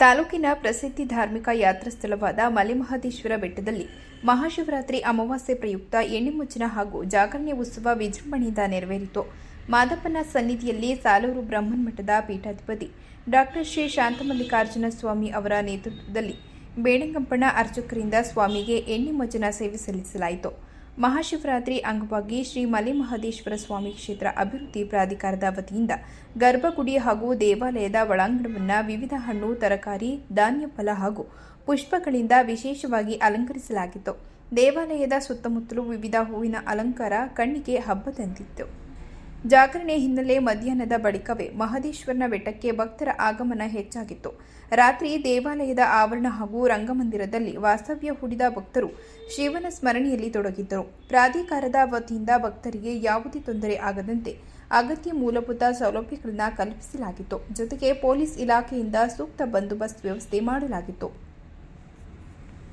ತಾಲೂಕಿನ ಪ್ರಸಿದ್ಧಿ ಧಾರ್ಮಿಕ ಯಾತ್ರಾ ಸ್ಥಳವಾದ ಮಲೆಮಹದೇಶ್ವರ ಬೆಟ್ಟದಲ್ಲಿ ಮಹಾಶಿವರಾತ್ರಿ ಅಮಾವಾಸ್ಯೆ ಪ್ರಯುಕ್ತ ಎಣ್ಣೆಮುಚ್ಚಿನ ಹಾಗೂ ಜಾಗರಣೆ ಉತ್ಸವ ವಿಜೃಂಭಣೆಯಿಂದ ನೆರವೇರಿತು. ಮಾದಪ್ಪನ ಸನ್ನಿಧಿಯಲ್ಲಿ ಸಾಲೂರು ಬ್ರಹ್ಮನ್ ಮಠದ ಪೀಠಾಧಿಪತಿ ಡಾಕ್ಟರ್ ಶ್ರೀ ಶಾಂತಮಲ್ಲಿಕಾರ್ಜುನ ಸ್ವಾಮಿ ಅವರ ನೇತೃತ್ವದಲ್ಲಿ ಬೇಡಂಗಂಪಣ್ಣ ಅರ್ಚಕರಿಂದ ಸ್ವಾಮಿಗೆ ಎಣ್ಣೆ ಸೇವೆ ಸಲ್ಲಿಸಲಾಯಿತು. ಮಹಾಶಿವರಾತ್ರಿ ಅಂಗವಾಗಿ ಶ್ರೀ ಮಲೆಮಹದೇಶ್ವರ ಸ್ವಾಮಿ ಕ್ಷೇತ್ರ ಅಭಿವೃದ್ಧಿ ಪ್ರಾಧಿಕಾರದ ವತಿಯಿಂದ ಗರ್ಭಗುಡಿ ಹಾಗೂ ದೇವಾಲಯದ ಒಳಾಂಗಣವನ್ನು ವಿವಿಧ ಹಣ್ಣು, ತರಕಾರಿ, ಧಾನ್ಯ ಫಲ ಹಾಗೂ ಪುಷ್ಪಗಳಿಂದ ವಿಶೇಷವಾಗಿ ಅಲಂಕರಿಸಲಾಗಿತ್ತು. ದೇವಾಲಯದ ಸುತ್ತಮುತ್ತಲೂ ವಿವಿಧ ಹೂವಿನ ಅಲಂಕಾರ ಕಣ್ಣಿಗೆ ಹಬ್ಬದಂತಿತ್ತು ಜಾಗರಣೆ ಹಿನ್ನೆಲೆ ಮಧ್ಯಾಹ್ನದ ಬಳಿಕವೇ ಮಹದೇಶ್ವರನ ಬೆಟ್ಟಕ್ಕೆ ಭಕ್ತರ ಆಗಮನ ಹೆಚ್ಚಾಗಿತ್ತು. ರಾತ್ರಿ ದೇವಾಲಯದ ಆವರಣ ಹಾಗೂ ರಂಗಮಂದಿರದಲ್ಲಿ ವಾಸ್ತವ್ಯ ಹೂಡಿದ ಭಕ್ತರು ಶಿವನ ಸ್ಮರಣೆಯಲ್ಲಿ ತೊಡಗಿದ್ದರು. ಪ್ರಾಧಿಕಾರದ ವತಿಯಿಂದ ಭಕ್ತರಿಗೆ ಯಾವುದೇ ತೊಂದರೆ ಆಗದಂತೆ ಅಗತ್ಯ ಮೂಲಭೂತ ಸೌಲಭ್ಯಗಳನ್ನು ಕಲ್ಪಿಸಲಾಗಿತ್ತು. ಜೊತೆಗೆ ಪೊಲೀಸ್ ಇಲಾಖೆಯಿಂದ ಸೂಕ್ತ ಬಂದೋಬಸ್ತ್ ವ್ಯವಸ್ಥೆ ಮಾಡಲಾಗಿತ್ತು.